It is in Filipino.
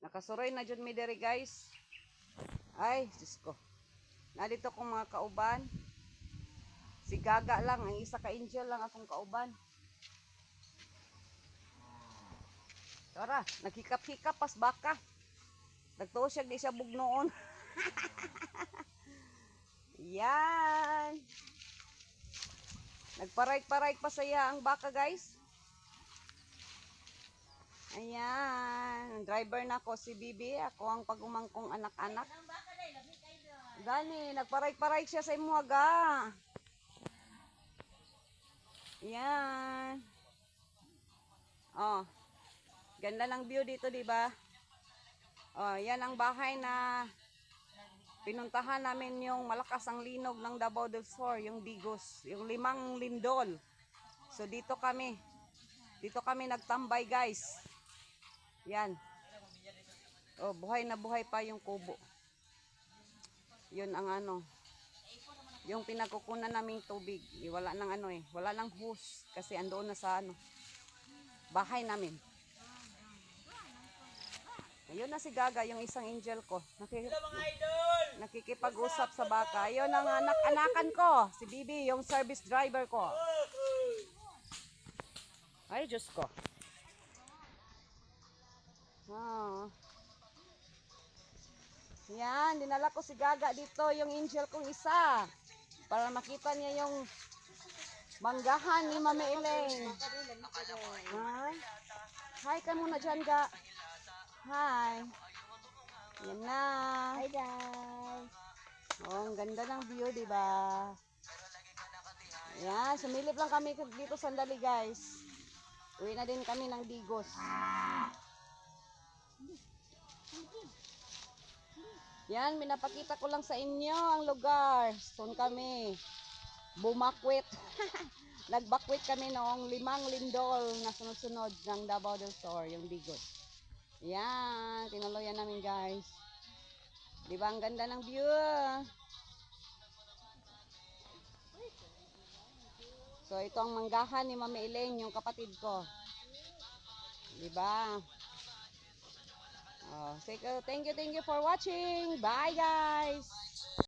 Nakasuroy na jud mi diri guys. Ay, Diyos ko. Nandito kong mga kauban. Si Gaga lang, ang isa ka angel lang akong kauban. Tara, nakikap-hikap pas baka. Nagtuo siya di siya bugnoon. Yan. Nagparayk-parayk pa saya ang baka guys. Ayan. Driver na ko si Bibi. Ako ang pagumangkong anak-anak. Gani, nagparayk-parayk siya sa imo aga. Yan. Oh. Ganda ng view dito, di ba? Oh, yan ang bahay na pinuntahan namin yung malakas ang linog ng Davao del Sur, yung Digos, yung limang lindol. So dito kami. Dito kami nagtambay, guys. Yan. Oh, buhay na buhay pa yung kubo. Yun ang ano. Yung pinagkukunan naming tubig, eh, wala nang ano eh, wala nang hose kasi andoon na sa ano bahay namin. Ayun na si Gaga, yung isang angel ko. Naki- nakikipag-usap sa baka. Ayun ang anak-anakan ko, si Bibi, yung service driver ko. Ay, Diyos ko. Ah. Yan, dinala ko si Gaga dito, yung angel kong isa. Para makita niya yung manggahan ni Mami Elaine. Hi. Hi ka muna dyan, Ga. Hi. Yan na. Hi, guys. Oh, ang ganda ng view, di ba? Yan, sumilip lang kami dito sandali, guys. Uwi na din kami ng Digos. Yan, minapakita ko lang sa inyo ang lugar. Doon kami. Bumakwit. Nagbakwit kami noong limang lindol na sunod-sunod ng Davao del Sur, yung Digos. Yan, tinuloyan namin guys. Di ba ang ganda ng view? So ito ang manggahan ni Mami Elaine, yung kapatid ko. Di ba? Thank you, thank you for watching. Bye guys!